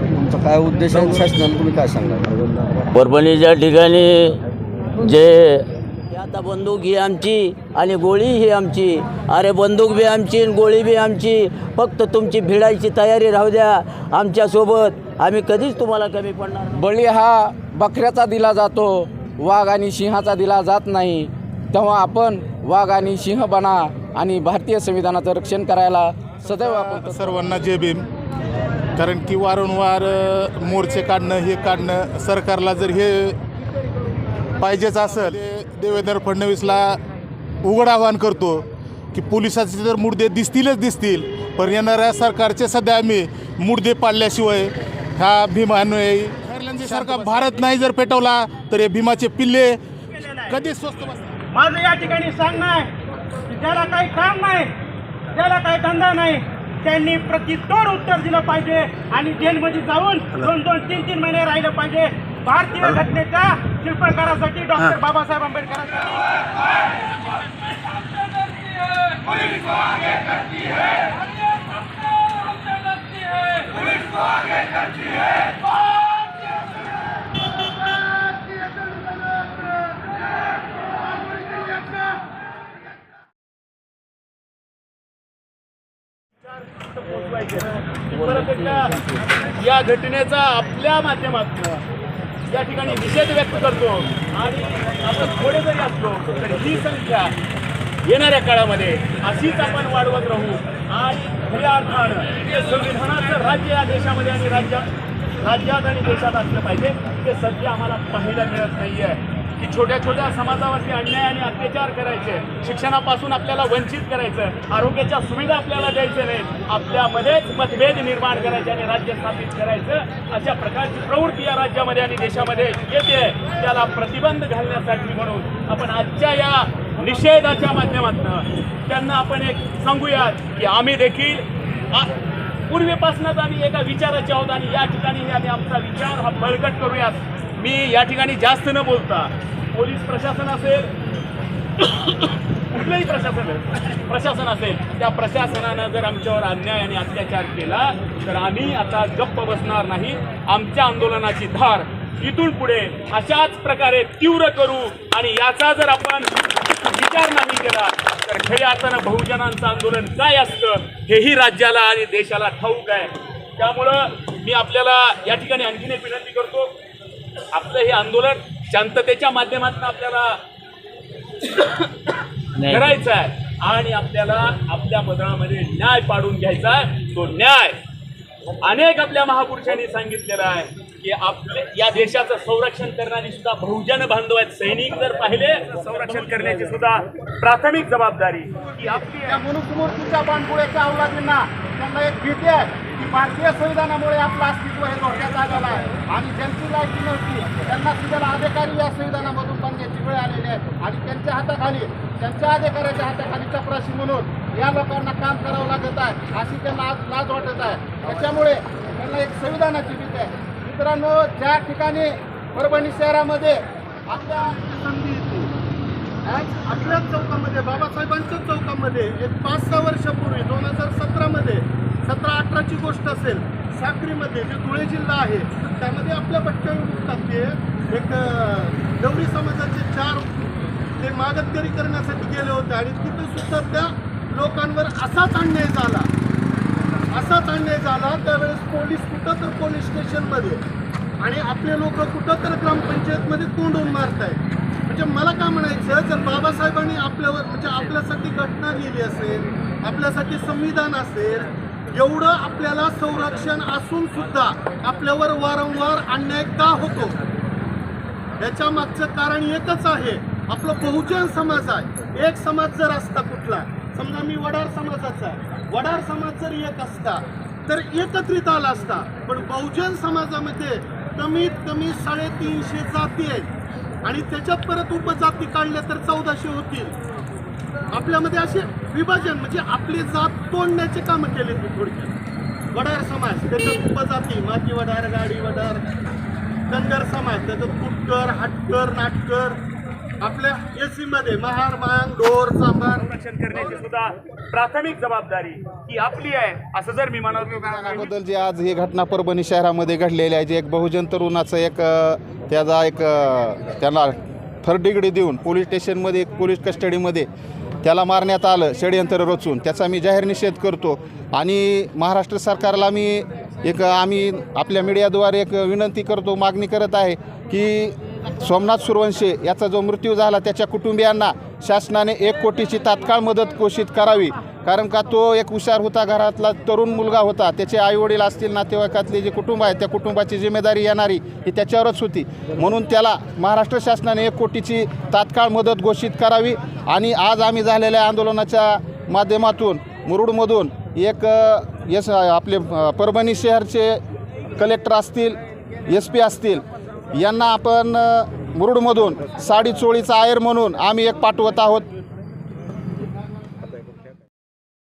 तुमचा काय उद्देश आहे? शासनाला तुम्ही काय सांगणार? परभणीच्या ठिकाणी जे आता बंदूक ही आमची आणि गोळी ही आमची. अरे बंदूक बी आमची आणि गोळी बी आमची. फक्त तुमची भिडायची तयारी राहू द्या आमच्यासोबत. आम्ही कधीच तुम्हाला कमी पडणार नाही. बळी हा बकऱ्याचा दिला जातो वाघ आणि सिंहाचा दिला जात नाही. तेव्हा आपण वाघ आणि सिंह बना आणि भारतीय संविधानाचं रक्षण करायला सदैव आपण सर्वांना जय भीम. कारण की वारंवार मोर्चे काढणं हे काढणं सरकारला जर हे पाहिजेच असेल हे देवेंद्र फडणवीसला उघड आवाहन करतो की पोलिसाचे जर मुर्दे दिसतीलच दिसतील पण येणाऱ्या सरकारचे सध्या आम्ही मुर्दे पाडल्याशिवाय ह्या भीमान्वयी सारखा भारत नाही जर पेटवला तर हे भीमाचे पिल्ले कधीच स्वस्त बसतात माझं या ठिकाणी सांगणं आहे की ज्याला काही काम नाही ज्याला काही धंदा नाही त्यांनी प्रतितोड उत्तर दिलं पाहिजे आणि जेलमध्ये जाऊन दोन दोन तीन तीन महिने राहिलं पाहिजे. भारतीय घटनेच्या शिल्पकारासाठी डॉक्टर बाबासाहेब आंबेडकरांसाठी परत एकदा या घटनेचा आपल्या माध्यमातून या ठिकाणी निषेध व्यक्त करतो आणि आपण थोडे जरी असलो तर ही संख्या येणाऱ्या काळामध्ये अशीच आपण वाढवत राहू. आणि खऱ्या अर्थानं हे संविधानाचं राज्य या देशामध्ये आणि राज्यात राज्यात आणि देशात असलं पाहिजे. ते सध्या आम्हाला पाहायला मिळत नाही आहे की छोट्या छोट्या समाजावरती अन्याय आणि अत्याचार करायचे शिक्षणापासून आपल्याला वंचित करायचं आरोग्याच्या सुविधा आपल्याला द्यायच्या नाहीत आपल्यामध्येच मतभेद निर्माण करायचे आणि राज्य स्थापित करायचं अशा प्रकारची प्रवृत्ती या राज्यामध्ये आणि देशामध्ये येते. त्याला प्रतिबंध घालण्यासाठी म्हणून आपण आजच्या या निषेधाच्या माध्यमातून त्यांना आपण एक सांगूयात की आम्ही देखील पूर्वीपासूनच आम्ही एका विचाराचे आहोत आणि या ठिकाणी आम्ही आमचा विचार हा बळकट करूयात. मी या ठिकाणी जास्त न बोलता पोलीस प्रशासन असेल कुठलंही प्रशासन प्रशासन असेल त्या प्रशासनानं जर आमच्यावर अन्याय आणि अत्याचार केला तर आम्ही आता गप्प बसणार नाही. आमच्या आंदोलनाची धार इथून पुढे अशाच प्रकारे तीव्र करू आणि याचा जर आपण विचार नाही केला तर खऱ्या अर्थानं बहुजनांचं आंदोलन काय असतं हेही राज्याला आणि देशाला ठाऊक आहे. त्यामुळं मी आपल्याला या ठिकाणी आणखीन एक विनंती करतो आपलं हे आंदोलन शांततेच्या माध्यमातून आपल्याला करायचं आहे. आणि आपल्याला आपल्या बदलामध्ये न्याय पाडून घ्यायचा आहे. तो न्याय अनेक आपल्या महापुरुषांनी सांगितलेलं आहे. की आपले या देशाचं संरक्षण करणारी सुद्धा बहुजन बांधव आहेत. सैनिक जर पाहिले तर संरक्षण करण्याची सुद्धा प्राथमिक जबाबदारी ही आपली आहे. मनुस्मृतीच्या अवलादींना त्यांना एक भीती आहे की भारतीय संविधानामुळे आपलं अस्तित्व हे धोक्यात आलेलं आहे. आणि ज्यांची लायकी नव्हती त्यांना सुद्धा अधिकारी या संविधानामधून बनण्याची वेळ आलेली आहे. आणि त्यांच्या हाताखाली त्यांच्या अधिकाऱ्याच्या हाताखाली चपराशी म्हणून या लोकांना काम करावं लागत आहे अशी त्यांना आज लाज वाटत आहे. त्याच्यामुळे त्यांना एक संविधानाची भीती आहे. मित्रांनो ज्या ठिकाणी परभणी शहरामध्ये आपल्या संधी येते आज आपल्याच चौकामध्ये बाबासाहेबांच्या चौकामध्ये एक पाच सहा वर्षापूर्वी दोन हजार सतरामध्ये सतरा अठराची गोष्ट असेल साक्रीमध्ये जे धुळे जिल्हा आहे त्यामध्ये आपल्या भटक्या एक गौरी समाजाचे चार ते मागतकरी करण्यासाठी गेले होते. आणि तिथं सुद्धा त्या लोकांवर असाच अन्याय झाला. असाच अन्याय झाला त्यावेळेस पोलीस कुठं तर पोलीस स्टेशनमध्ये. आणि आपले लोक कुठं तर ग्रामपंचायतमध्ये कोंडून आहेत म्हणजे मला काय म्हणायचं जर बाबासाहेबांनी आपल्यावर म्हणजे आपल्यासाठी घटना लिहिली असेल आपल्यासाठी संविधान असेल एवढं आपल्याला संरक्षण असून सुद्धा आपल्यावर वारंवार अन्याय का होतो? याच्या मागचं कारण एकच आहे. आपलं बहुजन समाज आहे. एक समाज जर असता कुठला समजा मी वडार समाजाचा आहे. वडार समाज जर एक असता तर एकत्रित आला असता पण बहुजन समाजामध्ये कमीत कमी साडेतीनशे जाती आहेत. आणि त्याच्यात परत उपजाती काढल्या तर चौदाशे होतील. आपल्यामध्ये असे विभाजन म्हणजे आपली जात तोडण्याचे कामं केले ते थोडक्यात. वडार समाज त्याच्यात उपजाती माती वडार गाडी वडार धनगर समाज त्याच्यात कुटकर हटकर नाटकर आपल्या एसमध्ये महार मांग ढोर सांबार. संरक्षण करण्याची सुद्धा प्राथमिक जबाबदारी ही आपली आहे असं जर मी म्हणत बद्दल जे आज ही घटना परभणी शहरामध्ये घडलेली आहे जे एक बहुजन तरुणाचं एक त्याचा एक त्याला थर्ड डिग्री देऊन पोलीस स्टेशनमध्ये पोलीस कस्टडीमध्ये त्याला मारण्यात आलं षडयंत्र रचून. त्याचा मी जाहीर निषेध करतो. आणि महाराष्ट्र सरकारला मी एक आम्ही आपल्या मीडियाद्वारे एक विनंती करतो मागणी करत आहे की सोमनाथ सुरवंशे याचा जो मृत्यू झाला त्याच्या कुटुंबियांना शासनाने एक कोटीची तात्काळ मदत घोषित करावी. कारण का तो एक हुशार होता घरातला तरुण मुलगा होता. त्याचे आईवडील असतील नातेवाईकातले जे कुटुंब आहे त्या कुटुंबाची जिम्मेदारी येणारी ही त्याच्यावरच होती. म्हणून त्याला महाराष्ट्र शासनाने एक कोटीची तात्काळ मदत घोषित करावी. आणि आज आम्ही झालेल्या आंदोलनाच्या माध्यमातून मुरुडमधून एक यस आपले परभणी शहरचे कलेक्टर असतील एस पी असतील यांना आपण मुरुडमधून साडी चोळीचा आयर म्हणून आम्ही एक पाठवत आहोत.